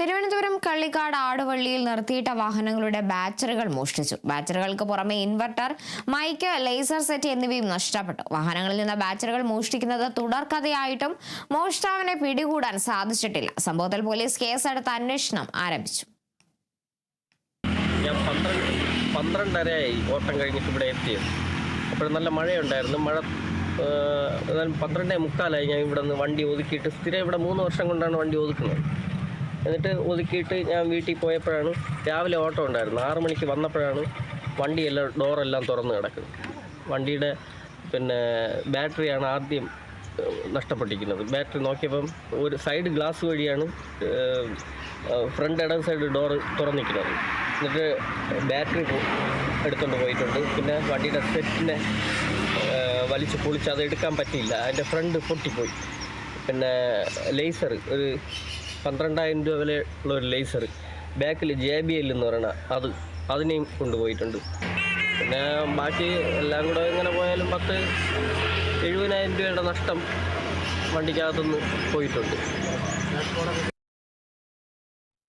തിരുവനന്തപുരം കള്ളിക്കാട് ആടുവള്ളിയിൽ നിർത്തിയിട്ട വാഹനങ്ങളുടെ ബാറ്ററികൾ മോഷ്ടിച്ചു. ബാറ്ററികൾക്ക് പുറമെ ഇൻവെർട്ടർ മൈക്ക് ലേസർ സെറ്റ് എന്നിവയും നഷ്ടപ്പെട്ടു. വാഹനങ്ങളിൽ നിന്ന് ബാറ്ററികൾ മോഷ്ടിക്കുന്നത് തുടർക്കഥയായിട്ടും മോഷ്ടാവിനെ പിടികൂടാൻ സാധിച്ചിട്ടില്ല. സംഭവത്തിൽ പോലീസ് കേസെടുത്ത് അന്വേഷണം ആരംഭിച്ചു. ഞാൻ ഓട്ടം കഴിഞ്ഞിട്ട് ഇവിടെ അപ്പോൾ നല്ല മഴയുണ്ടായിരുന്നു. മഴ പന്ത്രണ്ടേ മുക്കാലായി ഞാൻ ഇവിടെ നിന്ന് വണ്ടി ഒതുക്കിയിട്ട്. സ്ഥിരം ഇവിടെ മൂന്ന് വർഷം കൊണ്ടാണ് വണ്ടി ഒതുക്കുന്നത്. എന്നിട്ട് ഒതുക്കിയിട്ട് ഞാൻ വീട്ടിൽ പോയപ്പോഴാണ് രാവിലെ ഓട്ടം ഉണ്ടായിരുന്നു. ആറു മണിക്ക് വന്നപ്പോഴാണ് വണ്ടിയെല്ലാം ഡോറെല്ലാം തുറന്ന് കിടക്കുന്നത്. വണ്ടിയുടെ പിന്നെ ബാറ്ററിയാണ് ആദ്യം നഷ്ടപ്പെട്ടിരിക്കുന്നത്. ബാറ്ററി നോക്കിയപ്പം ഒരു സൈഡ് ഗ്ലാസ് വഴിയാണ് ഫ്രണ്ട് ഇടം സൈഡ് ഡോറ് തുറന്നിരിക്കുന്നത്. എന്നിട്ട് ബാറ്ററി എടുത്തുകൊണ്ട് പോയിട്ടുണ്ട്. പിന്നെ വണ്ടിയുടെ സെറ്റിനെ വലിച്ച് പൊളിച്ച് അത് എടുക്കാൻ പറ്റിയില്ല. അതിന്റെ ഫ്രണ്ട് പൊട്ടിപ്പോയി. പിന്നെ ലേസർ ഒരു പന്ത്രണ്ടായിരം രൂപ വില ഉള്ള ഒരു ലേസർ ബാക്കിൽ ജെ ബി എൽ എന്ന് പറയണ അത് അതിനെയും കൊണ്ടുപോയിട്ടുണ്ട്. പിന്നെ ബാക്കി എല്ലാം കൂടെ ഇങ്ങനെ പോയാലും പത്ത് എഴുപതിനായിരം രൂപയുടെ നഷ്ടം വണ്ടിക്കകത്തുനിന്ന് പോയിട്ടുണ്ട്.